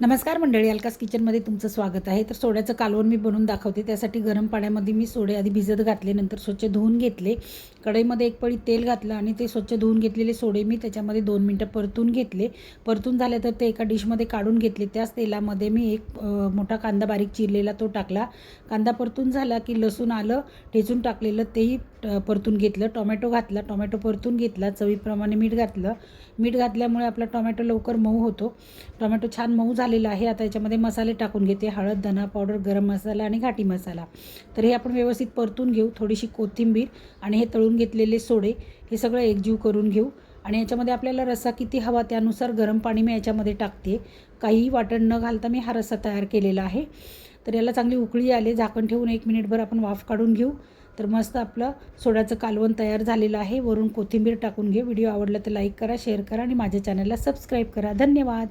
नमस्कार मंडळी अलकास किचनमध्ये तुमचं स्वागत आहे. तर सोड्याचं कालवण मी बनवून दाखवते. त्यासाठी गरम पाण्यामध्ये मी सोडे आधी भिजत घातले नंतर स्वच्छ धुवून घेतले. कढईमध्ये एक पळी तेल घातलं आणि ते स्वच्छ धुवून घेतलेले सोडे मी त्याच्यामध्ये दोन मिनटं परतून घेतले. परतून झाले तर ते एका डिशमध्ये काढून घेतले. त्याच तेलामध्ये मी एक मोठा कांदा बारीक चिरलेला तो टाकला. कांदा परतून झाला की लसूण आलं ठेचून टाकलेलं तेही परतून घेतलं टोमॅटो घातला टोमॅटो परतून घेतला चवीप्रमाणे मीठ घातलं. मीठ घातल्यामुळे आपला टोमॅटो लवकर मऊ होतो. टोमॅटो छान मऊ झालेला आहे. आता याच्यामध्ये मसाले टाकून घेते. हळद धना पावडर गरम मसाला आणि घाटी मसाला. तर हे आपण व्यवस्थित परतून घेऊ. थोडीशी कोथिंबीर आणि हे तळून घेतलेले सोडे हे सगळं एकजीव करून घेऊ. आणि याच्यामध्ये आपल्याला रस्सा किती हवा त्यानुसार गरम पाणी मी याच्यामध्ये टाकते. काहीही वाटण न घालता मी हा रस्सा तयार केलेला आहे. तर याला चांगली उकळी आले. झाकण ठेवून एक मिनिटभर आपण वाफ काढून घेऊ. तर मस्त आपलं सोड्याचं कालवण तयार झालेलं आहे. वरून कोथिंबीर टाकून घे. व्हिडिओ आवडला तर लाईक करा शेअर करा आणि माझ्या चॅनलला सबस्क्राईब करा. धन्यवाद.